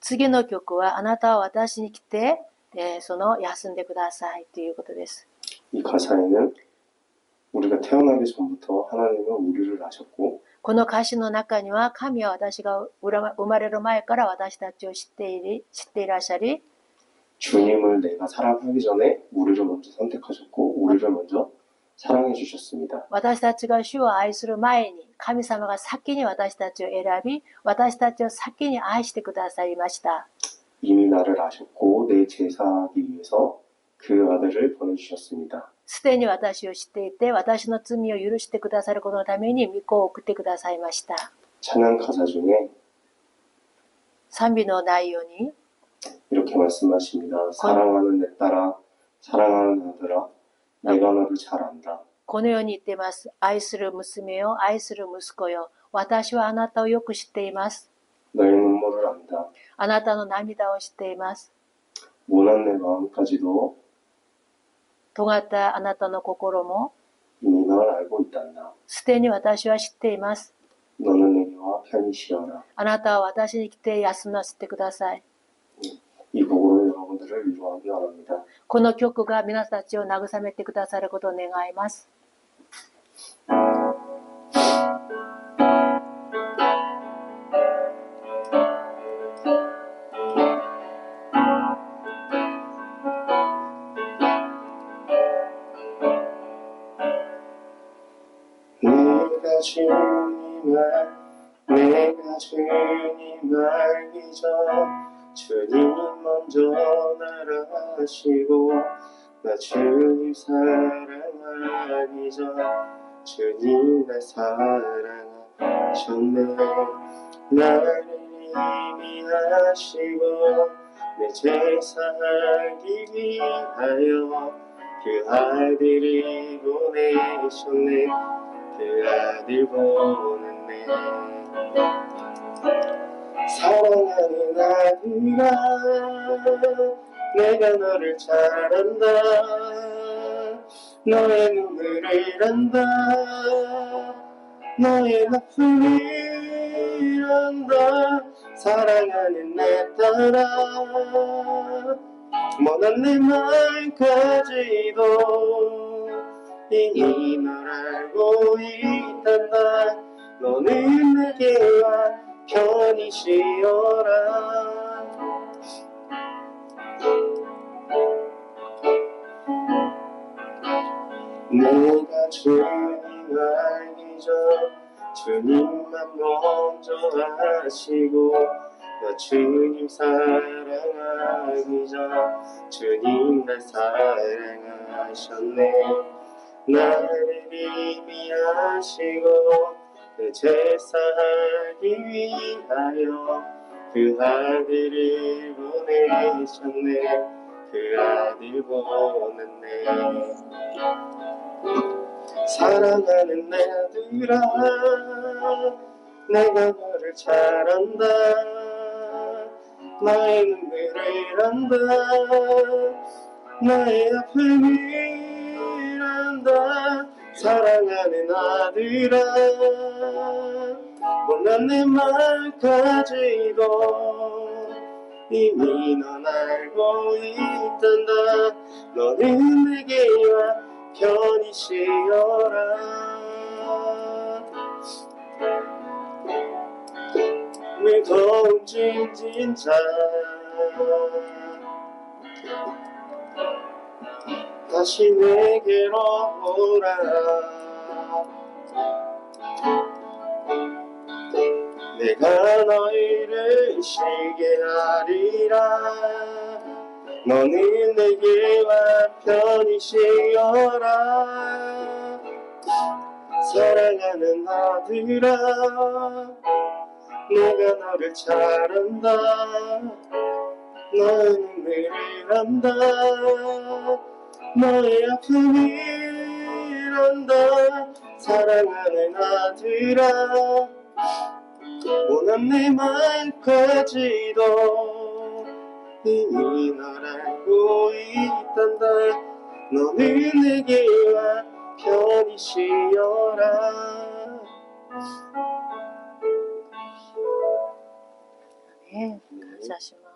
次の曲は、あなたは私に来て、えーその休んでくださいということです。 이 가사에는 우리가 태어나기 전부터 하나님은 우리를 아셨고 この歌詞の中には、神は私が生まれる前から私たちを知っている、知っていらっしゃり、 주님을 내가 사랑하기 전에 우리를 먼저 선택하셨고 우리를 먼저 사랑해 주셨습니다. 私たちが主を愛する前に、神様が先に私たちを選び、私たちを先に愛してくださいました。 이미 나를 아셨고 내 제사하기 위해서 그 아들을 보내주셨습니다. すでに私を知っていて、私の罪を許してくださることのために御子を送ってくださいました。 찬양 가사 중에 賛美の内容に、 이렇게 말씀하십니다. 사랑하는 내 딸아, 사랑하는 아들아, 내가 너를 잘 안다. このように言っています。愛する娘よ、愛する息子よ。私はあなたをよく知っています。 너의 눈물을 안다. あなたの涙を知っています。 모난 내 마음까지도 尖ったあなたの心も、 이미 널 알고 있단다. すでに私は知っています。 너는 내게와 편히 쉬어라. あなたは私に来て休ませてください。 この曲が皆さたちを慰めてくださることを願います。には、には、以上。 주님 먼저 날 아시고 나 주님 사랑하기 전 주님 날 사랑하셨네. 나를 이미 하시고 내 제사하기 위하여 그 아들이 보내셨네. 그 아들 보냈 아들아 내가 너를 잘 안다. 너의 눈물을 안다. 너의 아픔을 안다. 사랑하는 내 딸아 못난 내 말까지도 이미 널 알고 있단다. 너는 내게 와 편히 쉬어라. 내가 주님 알기 전 주님만 먼저 아시고 나 주님 사랑하기 전 주님 날 사랑하셨네. 나를 이미 하시고 그 제사하기 위하여 그 아들을 보내셨네. 그 아들 보냈네. 사랑하는 내 아들아 내가 너를 잘 안다. 나의 눈물을 안다. 나의 아픔을 사랑하는 아들아 못난 내 말까지도 이미 넌 알고 있단다. 너는 내게와 편히 쉬어라. 무거운 짐진 자 다시 내게로 오라. 내가 너희를 쉬게 하리라. 너는 내게 와 편히 쉬어라. 사랑하는 아들아 내가 너를 잘 안다. 너의 눈물을 안다 너의 아픔이란다 사랑하는 아들아 원한 내 말까지도 이미 날 알고 있단다 너는 내게와 편히 쉬어라 예, 감사합니다.